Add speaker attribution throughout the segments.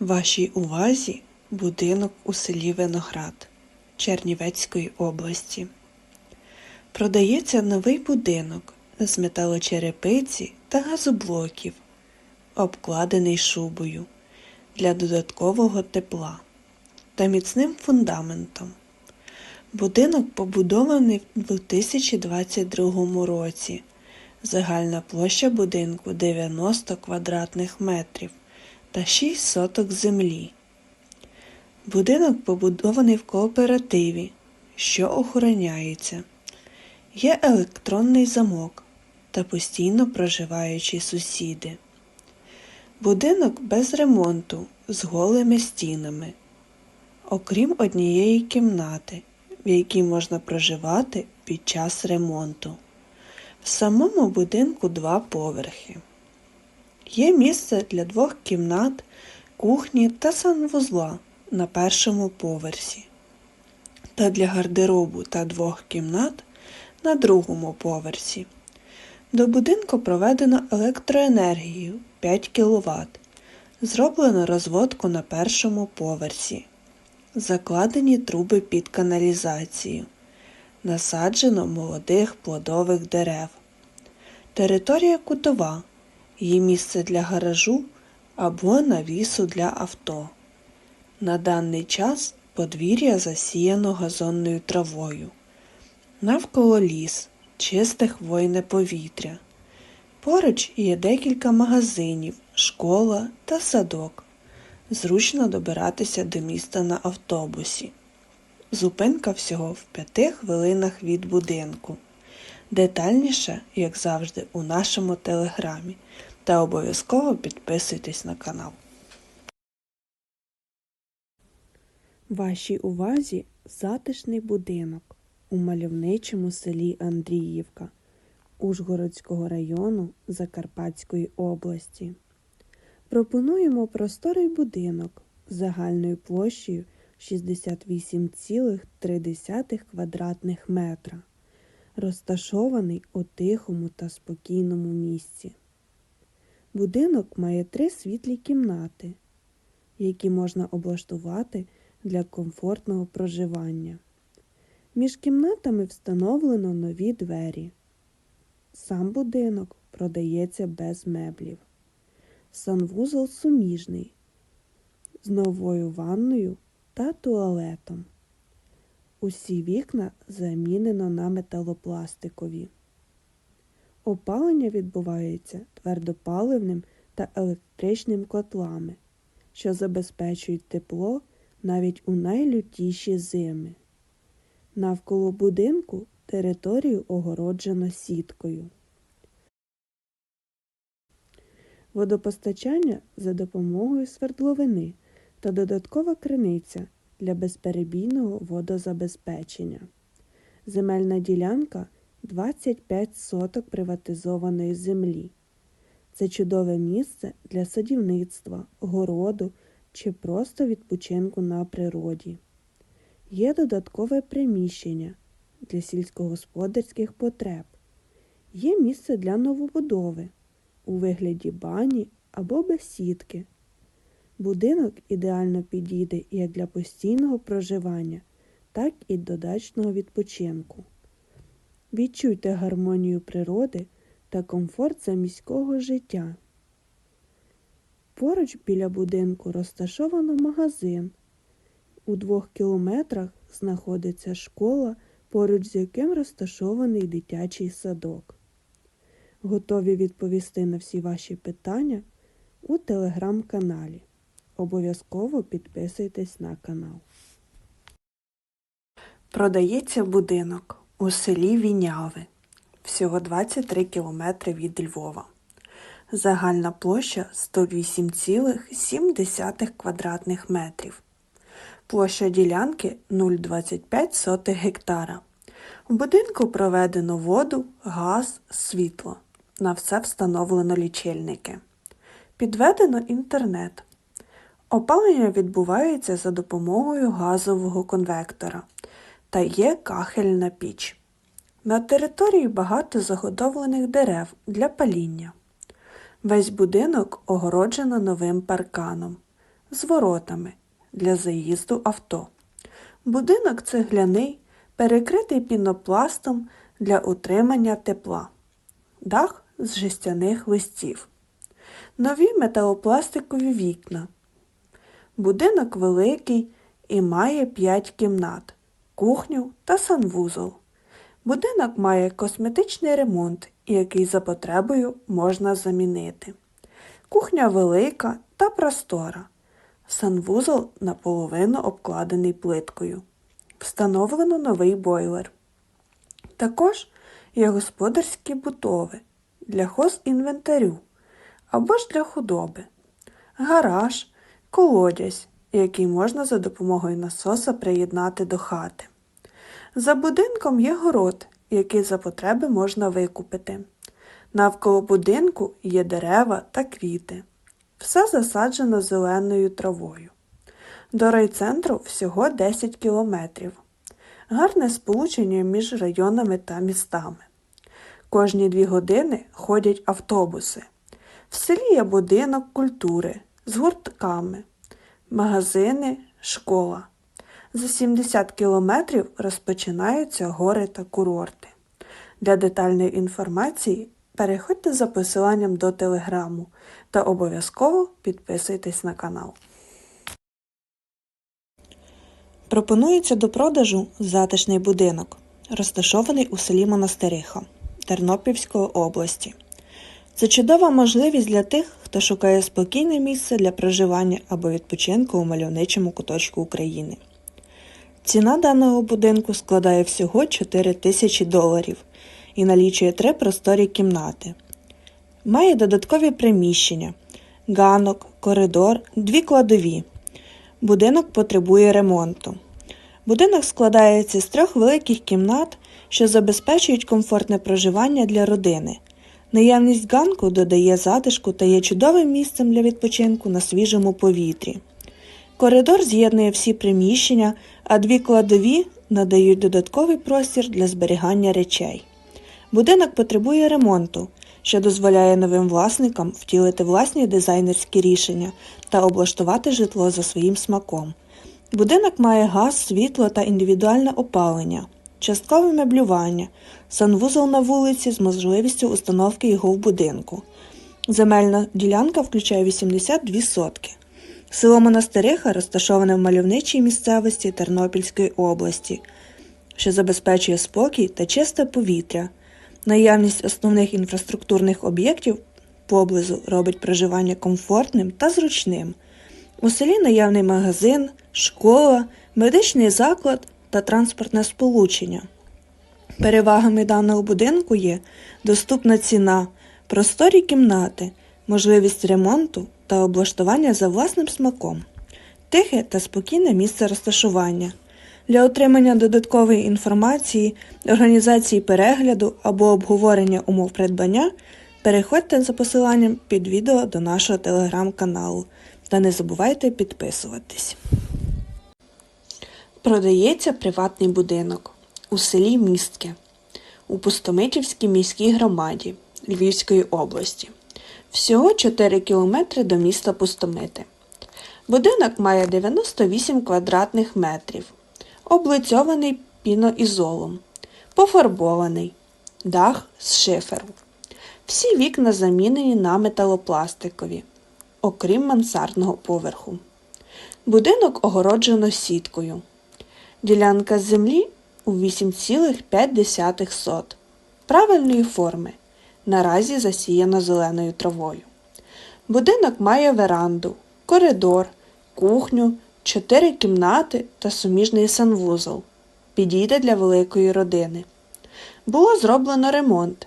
Speaker 1: Вашій увазі будинок у селі Виноград Чернівецької області. Продається новий будинок з металочерепиці та газоблоків, обкладений шубою для додаткового тепла та міцним фундаментом. Будинок побудований в 2022 році. Загальна площа будинку 90 квадратних метрів та 6 соток землі. Будинок побудований в кооперативі, що охороняється. Є електронний замок та постійно проживаючі сусіди. Будинок без ремонту з голими стінами, окрім однієї кімнати, в якій можна проживати під час ремонту. В самому будинку два поверхи. Є місце для двох кімнат, кухні та санвузла на першому поверсі, та для гардеробу та двох кімнат на другому поверсі. До будинку проведено електроенергію 5 кВт. Зроблено розводку на першому поверсі. Закладені труби під каналізацію. Насаджено молодих плодових дерев. Територія кутова. Є місце для гаражу або навісу для авто. На даний час подвір'я засіяно газонною травою. Навколо ліс, чисте хвойне повітря. Поруч є декілька магазинів, школа та садок. Зручно добиратися до міста на автобусі. Зупинка всього в п'яти хвилинах від будинку. Детальніше, як завжди, у нашому телеграмі. Та обов'язково підписуйтесь на канал. Вашій увазі затишний будинок у мальовничому селі Андріївка Ужгородського району Закарпатської області. Пропонуємо просторий будинок загальною площею 68,3 квадратних метра, розташований у тихому та спокійному місці. Будинок має три світлі кімнати, які можна облаштувати для комфортного проживання. Між кімнатами встановлено нові двері. Сам будинок продається без меблів. Санвузол суміжний з новою ванною та туалетом. Усі вікна замінено на металопластикові. Опалення відбувається твердопаливним та електричним котлами, що забезпечують тепло навіть у найлютіші зими. Навколо будинку територію огороджено сіткою. Водопостачання за допомогою свердловини та додаткова криниця для безперебійного водозабезпечення. Земельна ділянка 25 соток приватизованої землі. Це чудове місце для садівництва, городу чи просто відпочинку на природі. Є додаткове приміщення для сільськогосподарських потреб. Є місце для новобудови у вигляді бані або бесідки. Будинок ідеально підійде як для постійного проживання, так і до дачного відпочинку. Відчуйте гармонію природи та комфорт заміського життя. Поруч біля будинку розташовано магазин. У двох кілометрах знаходиться школа, поруч з яким розташований дитячий садок. Готові відповісти на всі ваші питання у телеграм-каналі. Обов'язково підписуйтесь на канал. Продається будинок у селі Віняви, всього 23 кілометри від Львова. Загальна площа 108,7 квадратних метрів. Площа ділянки 0,25 гектара. У будинку проведено воду, газ, світло. На все встановлено лічильники. Підведено інтернет. Опалення відбувається за допомогою газового конвектора та є кахельна піч. На території багато заготовлених дерев для паління. Весь будинок огороджено новим парканом. з воротами для заїзду авто. Будинок цегляний, перекритий пінопластом для утримання тепла. Дах з жестяних листів. Нові металопластикові вікна. Будинок великий і має 5 кімнат, кухню та санвузол. Будинок має косметичний ремонт, який за потребою можна замінити. Кухня велика та простора. Санвузол наполовину обкладений плиткою. Встановлено новий бойлер. Також є господарські будови для хозінвентарю або ж для худоби, гараж, колодязь, який можна за допомогою насоса приєднати до хати. За будинком є город, який за потреби можна викупити. Навколо будинку є дерева та квіти. Все засаджено зеленою травою. До райцентру всього 10 кілометрів. Гарне сполучення між районами та містами. Кожні дві години ходять автобуси. В селі є будинок культури з гуртками, магазини, школа. За 70 кілометрів розпочинаються гори та курорти. Для детальної інформації переходьте за посиланням до телеграму та обов'язково підписуйтесь на канал. Пропонується до продажу затишний будинок, розташований у селі Монастириха Тернопільської області. Це чудова можливість для тих, хто шукає спокійне місце для проживання або відпочинку у мальовничому куточку України. Ціна даного будинку складає всього 4 тисячі доларів і налічує три просторі кімнати. Має додаткові приміщення, ганок, коридор, дві кладові. Будинок потребує ремонту. Будинок складається з трьох великих кімнат, що забезпечують комфортне проживання для родини. Наявність ганку додає затишку та є чудовим місцем для відпочинку на свіжому повітрі. Коридор з'єднує всі приміщення, а дві кладові надають додатковий простір для зберігання речей. Будинок потребує ремонту, що дозволяє новим власникам втілити власні дизайнерські рішення та облаштувати житло за своїм смаком. Будинок має газ, світло та індивідуальне опалення, часткове меблювання, санвузол на вулиці з можливістю установки його в будинку. Земельна ділянка включає 82 сотки. Село Монастириха розташоване в мальовничій місцевості Тернопільської області, що забезпечує спокій та чисте повітря. Наявність основних інфраструктурних об'єктів поблизу робить проживання комфортним та зручним. У селі наявний магазин, школа, медичний заклад та транспортне сполучення. Перевагами даного будинку є доступна ціна, просторі кімнати, можливість ремонту та облаштування за власним смаком, тихе та спокійне місце розташування. Для отримання додаткової інформації, організації перегляду або обговорення умов придбання переходьте за посиланням під відео до нашого телеграм-каналу та не забувайте підписуватись. Продається приватний будинок у селі Містке у Пустомитівській міській громаді Львівської області. Всього 4 кілометри до міста Пустомити. Будинок має 98 квадратних метрів, облицьований піноізолом, пофарбований, дах з шиферу. Всі вікна замінені на металопластикові, окрім мансардного поверху. Будинок огороджено сіткою. Ділянка землі у 8,5 сот правильної форми. Наразі засіяно зеленою травою. Будинок має веранду, коридор, кухню, чотири кімнати та суміжний санвузол. Підійде для великої родини. Було зроблено ремонт.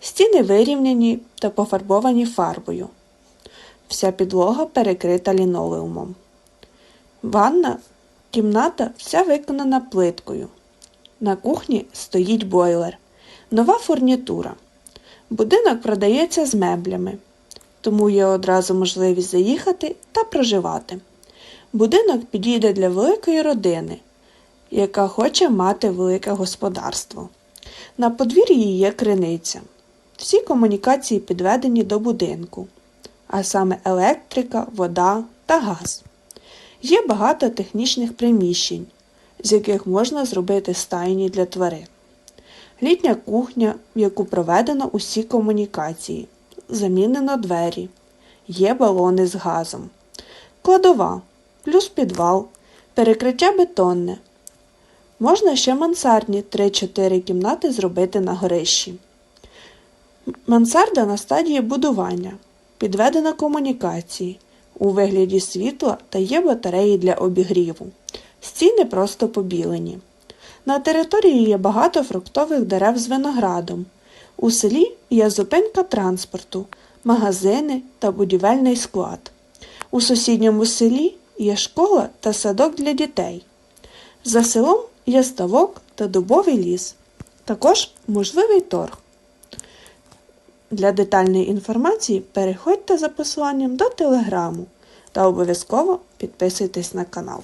Speaker 1: Стіни вирівняні та пофарбовані фарбою. Вся підлога перекрита лінолеумом. Ванна кімната вся виконана плиткою. На кухні стоїть бойлер, нова фурнітура. Будинок продається з меблями, тому є одразу можливість заїхати та проживати. Будинок підійде для великої родини, яка хоче мати велике господарство. На подвір'ї є криниця. Всі комунікації підведені до будинку, а саме електрика, вода та газ. Є багато технічних приміщень, з яких можна зробити стайні для тварин. Літня кухня, в яку проведено усі комунікації, замінено двері, є балони з газом, кладова, плюс підвал, перекриття бетонне. Можна ще мансардні 3-4 кімнати зробити на горищі. Мансарда на стадії будування, підведено комунікації у вигляді світла та є батареї для обігріву. Стіни просто побілені. На території є багато фруктових дерев з виноградом. У селі є зупинка транспорту, магазини та будівельний склад. У сусідньому селі є школа та садок для дітей. За селом є ставок та дубовий ліс. Також можливий торг. Для детальної інформації переходьте за посиланням до телеграму та обов'язково підписуйтесь на канал.